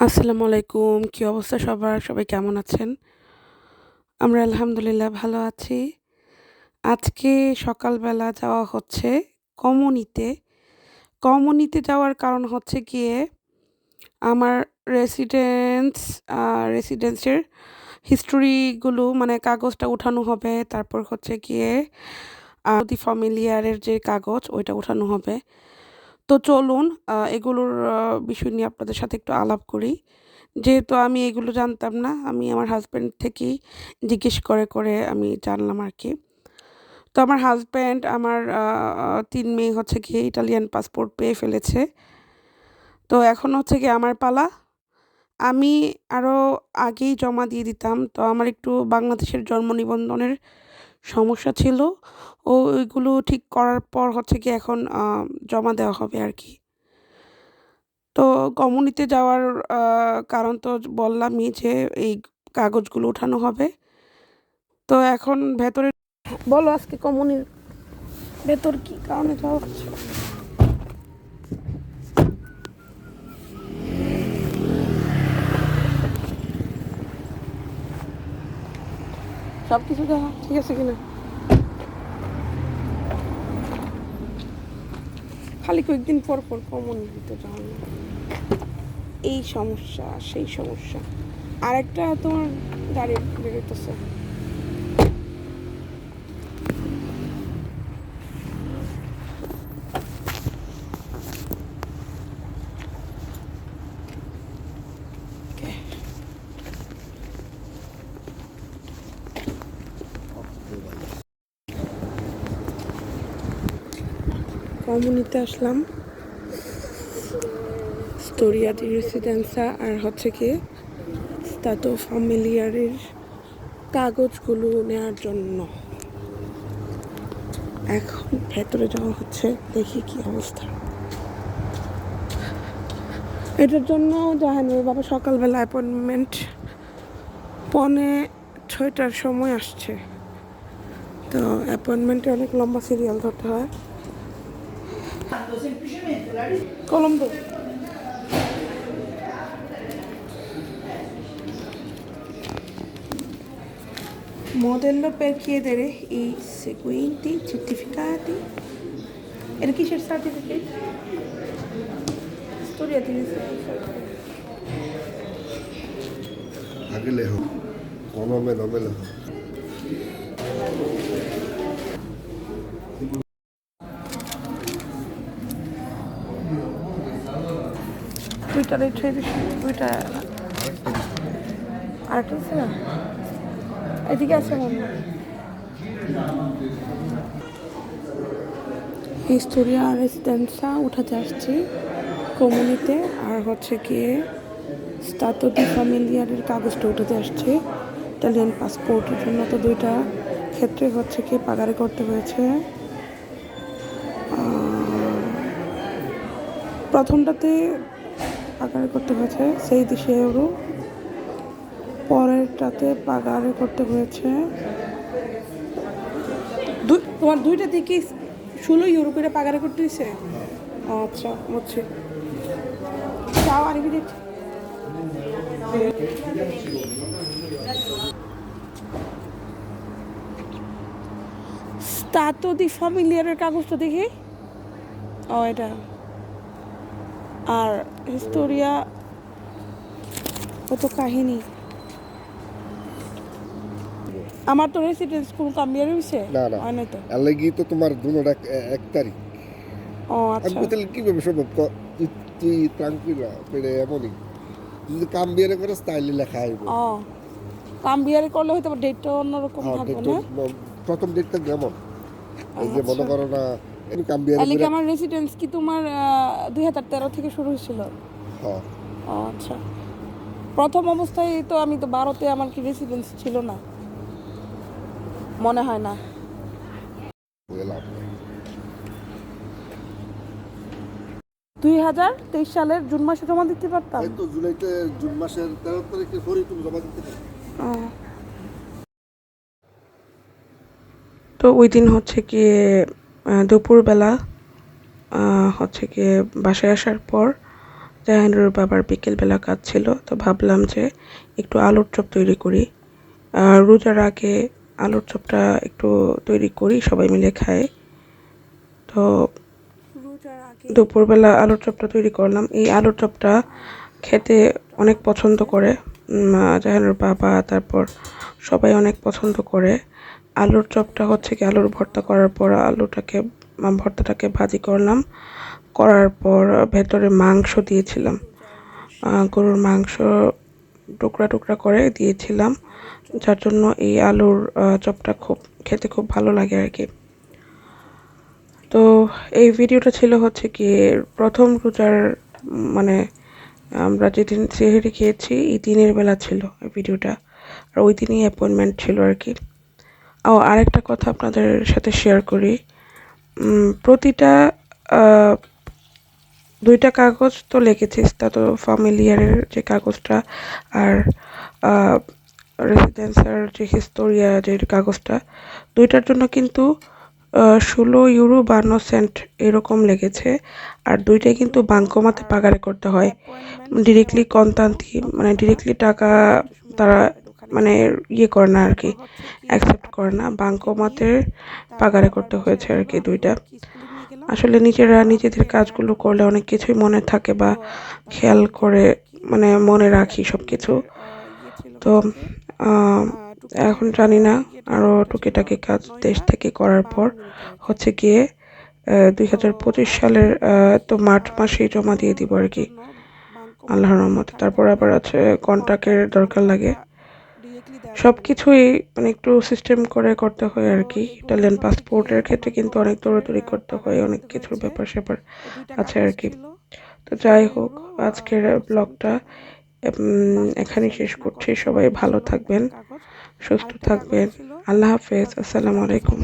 আসসালামু আলাইকুম, কী অবস্থা সবার? সবাই কেমন আছেন? আমরা আলহামদুলিল্লাহ ভালো আছি। আজকে সকালবেলা যাওয়া হচ্ছে কমনিতে। কমনিতে যাওয়ার কারণ হচ্ছে গিয়ে আমার রেসিডেন্স রেসিডেন্সের হিস্টোরিগুলো মানে কাগজটা উঠানো হবে। তারপর হচ্ছে গিয়ে ফ্যামিলিয়ারের যে কাগজ, ওইটা উঠানো হবে। তো চলুন এগুলোর বিষয় নিয়ে আপনাদের সাথে একটু আলাপ করি। যেহেতু আমি এগুলো জানতাম না, আমি আমার হাজব্যান্ড থেকেই জিজ্ঞেস করে করে আমি জানলাম আর কি। তো আমার হাজব্যান্ড আমার তিন মেয়ে হচ্ছে গিয়ে ইটালিয়ান পাসপোর্ট পেয়ে ফেলেছে। তো এখন হচ্ছে গিয়ে আমার পালা। আমি আরও আগেই জমা দিয়ে দিতাম। তো আমার একটু বাংলাদেশের জন্ম নিবন্ধনের সমস্যা ছিল। ও ওইগুলো ঠিক করার পর হচ্ছে কি এখন জমা দেওয়া হবে আর কি তো কমিউনিতে যাওয়ার কারণ তো বললামই যে এই কাগজগুলো উঠানো হবে। তো এখন ভেতরে, বলো আজকে কমিউনির ভেতর কি কারণে যাওয়া হচ্ছে? সব কিছু দেখা, ঠিক আছে কিনা? খালি কয়েকদিন পর পর কমন দিতে যাওয়া না এই সমস্যা, সেই সমস্যা। আরেকটা তোমার গাড়ি বেরোতেছে কমিউনিতে আসলাম। স্টোরিয়া দি রেসিডেন্সা আর হচ্ছে কি স্টাতো ফ্যামিলিয়ারের কাগজগুলো নেওয়ার জন্য। এখন ভেতরে যাওয়া হচ্ছে, দেখি কি অবস্থা। এটার জন্য জাহানুর বাবা সকালবেলা অ্যাপয়েন্টমেন্ট পনে ছয়টার সময় আসছে। তো অ্যাপয়েন্টমেন্টে অনেক লম্বা সিরিয়াল ধরতে হয়। Semplicemente la Colombo. Modello per chiedere i seguenti certificati. E chi c'è stato certificato? Storia di आगे ले हो कॉमा में ना में ले हो দুইটা রেট হয়ে বেশি দুইটা আরেকটা আছে না? এদিকে আছে মনে হিস্টোরিয়া রেসিডেন্সা উঠাতে আসছি কমিউনিতে আর হচ্ছে গিয়ে স্টাতো দি ফ্যামিলিয়ারের কাগজটা উঠাতে আসছি। ইটালিয়ান পাসপোর্টের জন্য তো দুইটা ক্ষেত্রে হচ্ছে কি পাগারে করতে হয়েছে। প্রথমটাতে পাগারে করতে হয়েছে। সেই দেশে ইউরো পরেরটাতে পাগারে করতে হয়েছে। তোমার দুইটা থেকে ষোলো ইউরো করে পাগারে করতে হয়েছে? আচ্ছা বুঝছি। যাও আরবি দেখছি। স্টাতো দি ফ্যামিলিয়ারের কাগজটা দেখি। ও, এটা। আর হিস্টোরিয়া কত কাহিনী? আমার তো রেসিডেন্স কোন কামিয়ার হয়েছে না না। নাই তো? আল্লাহি তো তোমার দুনো এক তারিখ। ও আমি আচ্ছা বলতে কীভাবে সম্ভব? ক- তুই ট্রাঙ্কুইলা পেরে এমনই। যদি কাম করে স্টাইলে লেখা আইব ও কাম্বিয়ারে করলে হয়তো ডেটটা অন্যরকম হ্যাঁ, থাকবে ন- প্রথম ডেটটা যেমন। এই যে আচ্ছা। মনে করো না কি করে আমার রেসিডেন্স কি তোমার দুই হাজার তেরো থেকে শুরু হয়েছিল? হ্যাঁ। আচ্ছা। প্রথম অবস্থায় তো আমি তো বারোতে আমার কি রেসিডেন্স ছিল না। মনে হয় না। দুই হাজার তেইশ সালের জুন মাসে জমা দিতে পারতাম? তো জুলাইতে জুন মাসের তেরো তারিখে পরে তুমি জমা দিতে পারো। তো ওই দিন হচ্ছে আহ, দুপুরবেলা হচ্ছে গিয়ে বাসায় আসার পর জাহানুর বাবার বিকেলবেলা কাজ ছিল তো ভাবলাম যে একটু আলুর চপ তৈরি করি। রোজার আগে আলুর চপটা একটু তৈরি করি সবাই মিলে খাই। তো দুপুরবেলা আলুর চপটা তৈরি করলাম। এই আলুর চপটা খেতে অনেক পছন্দ করে। জাহানুর বাবা তারপর সবাই অনেক পছন্দ করে। আলুর চপটা হচ্ছে কি আলুর ভর্তা করার পর আলুটাকে ভর্তাটাকে ভাজি করলাম। করার পর ভেতরে মাংস দিয়েছিলাম। গরুর মাংস টুকরা টুকরা করে দিয়েছিলাম, যার জন্য এই আলুর চপটা খুব, খেতে খুব ভালো লাগে আর কি। তো এই ভিডিওটা ছিল হচ্ছে কি প্রথম রোজার মানে আমরা যেদিন সেহেরি খেয়েছি, এই দিনের বেলা ছিল ভিডিওটা। আর ওই দিনই অ্যাপয়েন্টমেন্ট ছিল আর কি। ও আরেকটা কথা আপনাদের সাথে শেয়ার করি। প্রতিটা দুইটা কাগজ তো লিখেছি তা তো ফ্যামিলিয়ারের যে কাগজটা আর রেসিডেন্সের যে হিস্টোরিয়া যে কাগজটা দুইটার জন্য কিন্তু ষোলো ইউরো বান্ন সেন্ট এরকম লেগেছে। আর দুইটাই কিন্তু বাঙ্কমাতে পাগারে করতে হয়। ডিরেক্টলি কন্তান্তি মানে ডিরেক্টলি টাকা তারা মানে ইয়ে করে না আর কি অ্যাকসেপ্ট করে না। বাঙ্কমাতে পাগারে করতে হয়েছে আর কি দুইটা। আসলে নিজেরা নিজেদের কাজগুলো করলে অনেক কিছুই মনে থাকে বা খেয়াল করে মানে মনে রাখি সব কিছু তো এখন জানি না আরও টুকিটাকি কাজ দেশ থেকে করার পর হচ্ছে গিয়ে দুই হাজার পঁচিশ সালের তো মার্চ মাসেই জমা দিয়ে দিব আর কি আল্লাহর রহমতে। তারপর আবার আছে, কন্ট্রাক্টের দরকার লাগে। সব কিছুই মানে একটু সিস্টেম করে করতে হয় আর কি। ইটালিয়ান পাসপোর্টের ক্ষেত্রে কিন্তু অনেক দৌড়াদৌড়ি করতে হয়, অনেক কিছুর ব্যাপার স্যাপার আছে আর কি। তো যাই হোক, আজকের ব্লগটা এখানেই শেষ করছি। সবাই ভালো থাকবেন, সুস্থ থাকবেন। আল্লাহ হাফেজ, আসসালামু আলাইকুম।